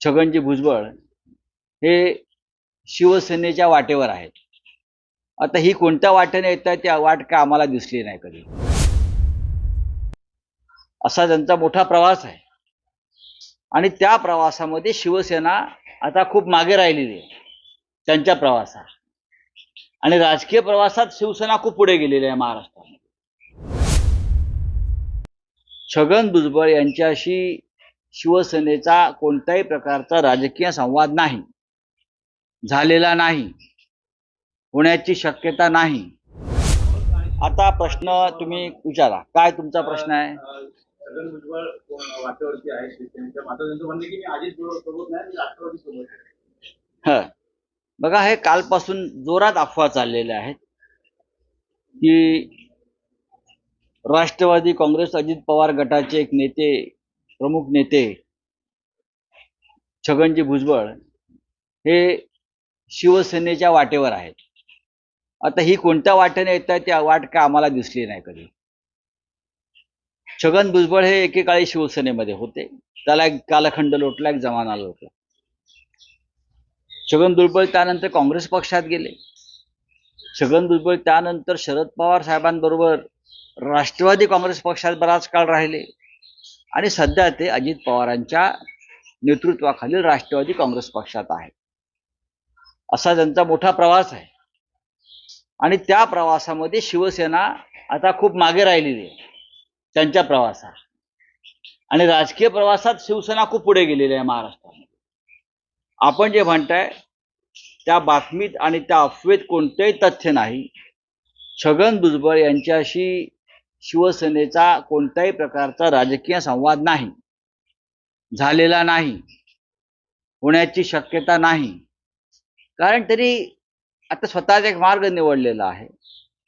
छगनजी भुजबळ हे शिवसेनेच्या वाटेवर आहेत. आता ही कोणत्या वाटेने येत आहे त्या वाट काय आम्हाला दिसली नाही कधी? असा त्यांचा मोठा प्रवास आहे. आणि त्या प्रवासामध्ये शिवसेना आता खूप मागे राहिलेली आहे. त्यांच्या प्रवासात. आणि राजकीय प्रवासात शिवसेना खूप पुढे गेलेली आहे महाराष्ट्रामध्ये. छगन भुजबळ यांच्याशी शिवसेनेचा कोणत्याही प्रकारचा राजकीय संवाद नाही. झालेला नाही. होण्याची शक्यता नाही. आता प्रश्न तुम्ही विचारा. काय तुमचा प्रश्न आहे. ह. बघा हे कालपासून जोरात अफवा चाललेल्या आहेत. की राष्ट्रवादी काँग्रेस अजित पवार गटाचे एक नेते प्रमुख नेते छगनजी भुजबळ हे शिवसेनेच्या वाटेवर आहेत. आता ही कोणत्या वाटेने येत आहे त्या वाट काय आम्हाला दिसली नाही कधी. छगन भुजबळ हे एकेकाळी शिवसेनेमध्ये होते. त्याला एक कालखंड लोटला एक जमाना लोटला. छगन भुजबळ त्यानंतर काँग्रेस पक्षात गेले. छगन भुजबळ त्यानंतर शरद पवार साहेबांबरोबर राष्ट्रवादी काँग्रेस पक्षात बराच काळ राहिले. आणि सध्या ते अजित पवारांच्या नेतृत्वाखालील राष्ट्रवादी काँग्रेस पक्षात आहे असा त्यांचा मोठा प्रवास आहे. आणि त्या प्रवासामध्ये शिवसेना आता खूप मागे राहिलेली आहे. त्यांच्या प्रवासात. आणि राजकीय प्रवासात शिवसेना खूप पुढे गेलेली आहे महाराष्ट्रामध्ये. आपण जे म्हणताय त्या बातमीत आणि त्या अफवेत कोणतेही तथ्य नाही. छगन भुजबळ यांच्याशी शिवसेनेचा कोणत्याही प्रकारचा राजकीय संवाद नाही. झालेला नाही. होण्याची शक्यता नाही. कारण तरी आता स्वतःचा एक मार्ग निवडलेला आहे.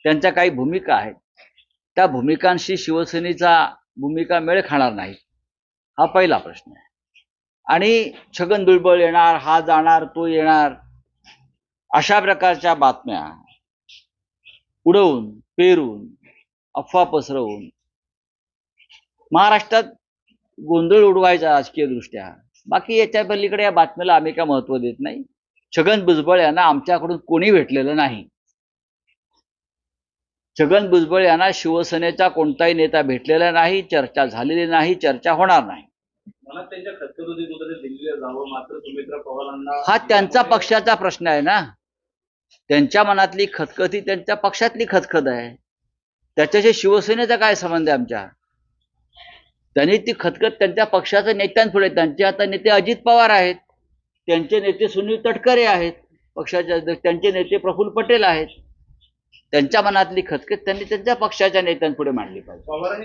त्यांच्या काही भूमिका आहेत. त्या भूमिकांशी शिवसेनेचा भूमिका मेळ खाणार नाही हा पहिला प्रश्न आहे. आणि छगन दुर्बळ येणार हा जाणार तो येणार अशा प्रकारच्या बातम्या उडवून पेरून अफवा पसरवून. महाराष्ट्रात गोंधळ उडवायचा राजकीय दृष्ट्या. बाकी याच्या पलीकडे या बातमीला आम्ही काय महत्त्व देत नाही. छगन भुजबळ यांना आमच्याकडून कोणी भेटलेलं नाही. छगन भुजबळ यांना शिवसेनेचा कोणताही नेता भेटलेला नाही चर्चा झालेली नाही चर्चा होणार नाही. हा त्यांचा पक्षाचा प्रश्न आहे ना. त्यांच्या मनातली खतखत ही त्यांच्या पक्षातली खतखत आहे. त्याच्याशी शिवसेनेचा काय संबंध आहे आमच्या? त्यांनी ती खतखत त्यांच्या पक्षाच्या नेत्यांपुढे त्यांचे आता नेते अजित पवार आहेत त्यांचे नेते सुनील तटकरे आहेत पक्षाच्या त्यांचे नेते प्रफुल्ल पटेल आहेत. त्यांच्या मनातली खतखत त्यांनी त्यांच्या पक्षाच्या नेत्यांपुढे मांडली पाहिजे.